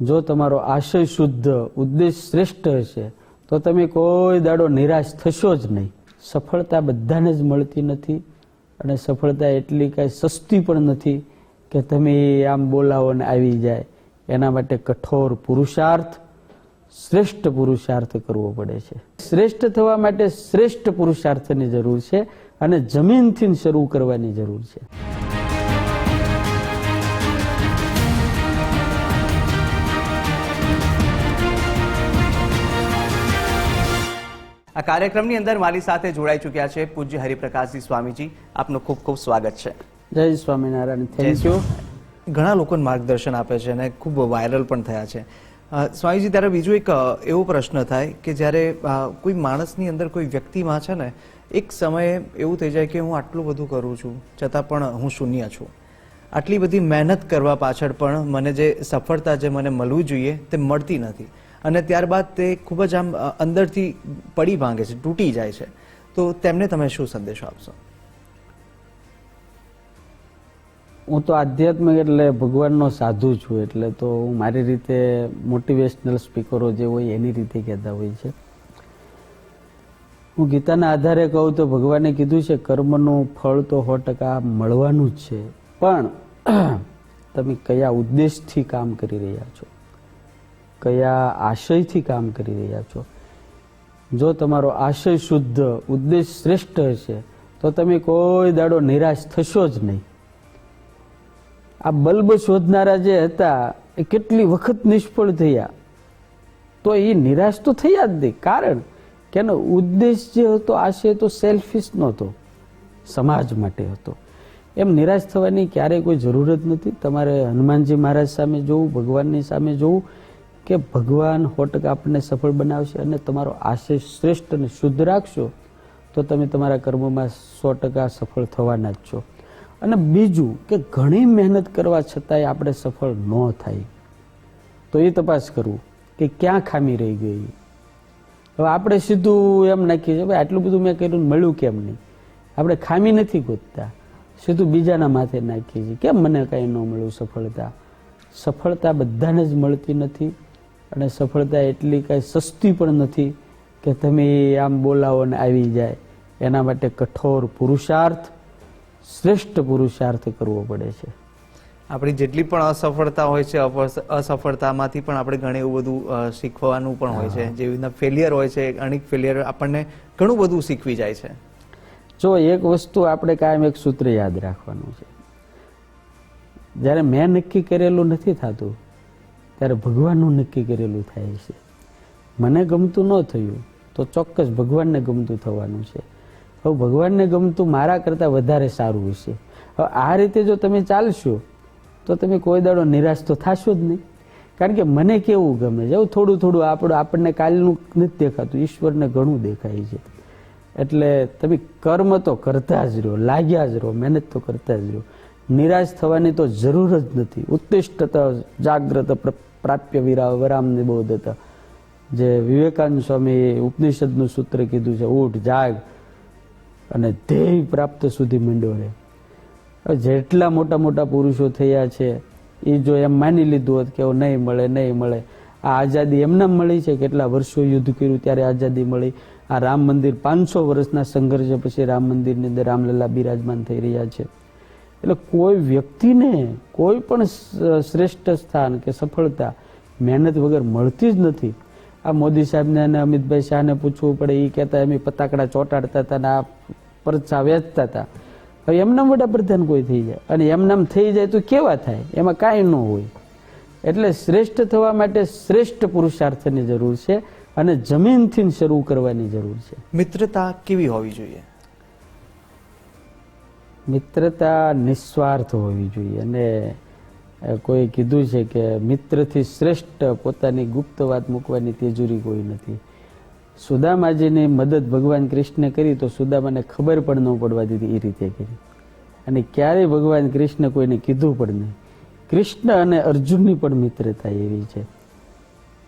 જો તમારો આશય શુદ્ધ, ઉદ્દેશ શ્રેષ્ઠ હશે, તો તમે કોઈ દાડો નિરાશ થશો જ નહીં. સફળતા બધાને જ મળતી નથી અને સફળતા એટલી કાંઈ સસ્તી પણ નથી કે તમે આમ બોલાવો ને આવી જાય. એના માટે કઠોર પુરુષાર્થ, શ્રેષ્ઠ પુરુષાર્થ કરવો પડે છે. શ્રેષ્ઠ થવા માટે શ્રેષ્ઠ પુરુષાર્થની જરૂર છે અને જમીનથી શરૂ કરવાની જરૂર છે. કાર્યક્રમની અંદર મારી સાથે જોડાઈ ચૂક્યા છે પૂજ્ય હરિપ્રકાશજી સ્વામીજી. આપનું ખૂબ ખૂબ સ્વાગત છે. જય સ્વામિનારાયણ. થેન્ક યુ ઘણા લોકોને માર્ગદર્શન આપે છે અને ખૂબ વાયરલ પણ થયા છે. સ્વામીજી ત્યારે બીજો એક એવો પ્રશ્ન થાય કે જ્યારે કોઈ માણસની અંદર કોઈ વ્યક્તિમાં છે ને એક સમયે એવું થઈ જાય કે હું આટલું બધું કરું છું છતાં પણ હું શૂન્ય છું. આટલી બધી મહેનત કરવા પાછળ પણ મને જે સફળતા જે મને મળવું જોઈએ તે મળતી નથી. અને ત્યારબાદ તે ખૂબ જ આમ અંદરથી પડી ભાંગે છે, તૂટી જાય છે. તો તેમને તમે શું સંદેશો આપશો? હું તો આધ્યાત્મિક એટલે ભગવાનનો સાધુ છું, એટલે તો હું મારી રીતે મોટિવેશનલ સ્પીકરો જે હોય એની રીતે કહેતા હોય છે. હું ગીતાના આધારે કહું તો ભગવાને કીધું છે, કર્મનું ફળ તો સો ટકા મળવાનું જ છે, પણ તમે કયા ઉદ્દેશથી કામ કરી રહ્યા છો? કયા આશયથી કામ કરી રહ્યા છો? જો તમારો આશય શુદ્ધ, ઉદ્દેશ શ્રેષ્ઠ હશે, તો તમે કોઈ દાડો નિરાશ થશો જ નહીં. આ બલ્બ શોધનારા જે હતા, એ કેટલી વખત નિષ્ફળ થયા? તો એ નિરાશ તો થયા જ નહીં. કારણ કે એનો ઉદ્દેશ જે હતો, આશય તો સેલ્ફિશ નહોતો. સમાજ માટે હતો. એમ નિરાશ થવાની ક્યારેય કોઈ જરૂરત નથી. તમારે હનુમાનજી મહારાજ સામે જોવું, ભગવાનની સામે જોવું કે ભગવાન હોટક આપને સફળ બનાવશે અને તમારો આશય શ્રેષ્ઠ અને શુદ્ધ રાખશો, તો તમે તમારા કર્મોમાં સો ટકા સફળ થવાના જ છો. અને બીજું કે ઘણી મહેનત કરવા છતાંય આપણે સફળ ન થાય. તો એ તપાસ કરવું કે ક્યાં ખામી રહી ગઈ. હવે આપણે સીધું એમ નાખીએ છીએ, ભાઈ, આટલું બધું મેં કર્યું મળ્યું કેમ નહીં? આપણે ખામી નથી ગોતતા. સીધું બીજાના માથે નાખીએ છીએ, કેમ મને કાંઈ ન મળ્યું સફળતા? સફળતા બધાને જ મળતી નથી. અને સફળતા એટલી કાંઈ સસ્તી પણ નથી કે તમે આમ બોલાવો ને આવી જાય. એના માટે કઠોર પુરુષાર્થ શ્રેષ્ઠ પુરુષાર્થ કરવો પડે છે. આપણી જેટલી પણ અસફળતા હોય છે અસફળતામાંથી પણ આપણે ઘણું એવું બધું શીખવાનું પણ હોય છે. જેવી રીતના ફેલિયર હોય છે અનેક ફેલિયર આપણને ઘણું બધું શીખવી જાય છે. જો એક વસ્તુ આપણે કાયમ એક સૂત્ર યાદ રાખવાનું છે. જ્યારે મેં નક્કી કરેલું નથી થતું ત્યારે ભગવાનનું નક્કી કરેલું થાય છે. મને ગમતું ન થયું, તો ચોક્કસ ભગવાનને ગમતું થવાનું છે. હવે ભગવાનને ગમતું મારા કરતાં વધારે સારું હશે. હવે આ રીતે જો તમે ચાલશો, તો તમે કોઈ દાડો નિરાશ તો થશો જ નહીં. કારણ કે મને કેવું ગમે છે? થોડું થોડું આપણું, આપણને કાલનું નથી દેખાતું, ઈશ્વરને ઘણું દેખાય છે. એટલે તમે કર્મ તો કરતા જ રહો, લાગ્યા જ રહો, મહેનત તો કરતા જ રહો. નિરાશ થવાની તો જરૂર જ નથી. ઉત્તિષ્ઠત જાગ્રત પ્રાપ્ય વિરા, વરામ હતા જે વિવેકાનંદ સ્વામી ઉપનિષદનું સૂત્ર કીધું છે ઊઠ જાગ અને ધ્યેય પ્રાપ્ત સુધી રહે જેટલા મોટા મોટા પુરુષો થયા છે, એ જો એમ માની લીધું હોત કે નહીં મળે નહીં મળે, આ આઝાદી એમને મળી છે, કેટલા વર્ષો યુદ્ધ કર્યું ત્યારે આઝાદી મળી. આ રામ મંદિર પાંચસો વર્ષના સંઘર્ષ પછી રામ મંદિરની અંદર રામલલા બિરાજમાન થઈ રહ્યા છે. એટલે કોઈ વ્યક્તિને કોઈ પણ શ્રેષ્ઠ સ્થાન કે સફળતા મહેનત વગર મળતી જ નથી. આ મોદી સાહેબને અને અમિતભાઈ શાહને પૂછવું પડે એ કહેતા એમ પતાકડા ચોંટાડતા હતા અને આ પરચા વેચતા હતા. હવે એમનામ વડાપ્રધાન કોઈ થઈ જાય અને એમનામ થઈ જાય તો કેવા થાય? એમાં કાંઈ ન હોય. એટલે શ્રેષ્ઠ થવા માટે શ્રેષ્ઠ પુરુષાર્થની જરૂર છે અને જમીનથી શરૂ કરવાની જરૂર છે. મિત્રતા કેવી હોવી જોઈએ? મિત્રતા નિસ્વાર્થ હોવી જોઈએ. અને કોઈ કીધું છે કે મિત્રથી શ્રેષ્ઠ પોતાની ગુપ્ત વાત મૂકવાની તેજુરી કોઈ નથી. સુદામાજીની મદદ ભગવાન કૃષ્ણે કરી તો સુદામાને ખબર પણ ન પડવા દીધી એ રીતે કરી. અને ક્યારેય ભગવાન કૃષ્ણ કોઈને કીધું પણ નહીં. કૃષ્ણ અને અર્જુનની પણ મિત્રતા એવી છે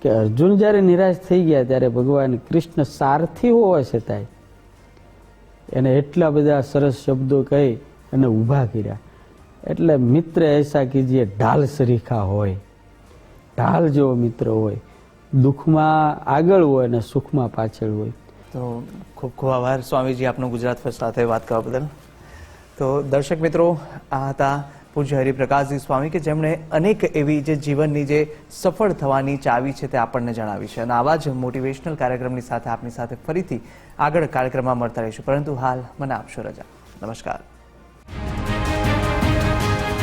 કે અર્જુન જ્યારે નિરાશ થઈ ગયા ત્યારે ભગવાન કૃષ્ણ સારથી હોવા છતાંય એને એટલા બધા સરસ શબ્દો કહી અને ઊભા કર્યા. એટલે મિત્ર એસા કીજીએ ઢાલ સરીખા હોય, ઢાલ જેવો મિત્ર હોય, દુઃખમાં આગળ હોય અને સુખમાં પાછળ હોય. તો ખૂબ ખૂબ આભાર સ્વામીજી આપનો ગુજરાત ફર્સ્ટ સાથે વાત કરવા બદલ. તો દર્શક મિત્રો, આ હતા પૂજ્ય હરિપ્રકાશજી સ્વામી કે જેમણે અનેક એવી જે જીવનની જે સફળ થવાની ચાવી છે તે આપણને જણાવી છે. અને આવા જ મોટિવેશનલ કાર્યક્રમની સાથે આપની સાથે ફરીથી આગળ કાર્યક્રમમાં મળતા રહીશું. પરંતુ હાલ મને આપશો રજા. નમસ્કાર.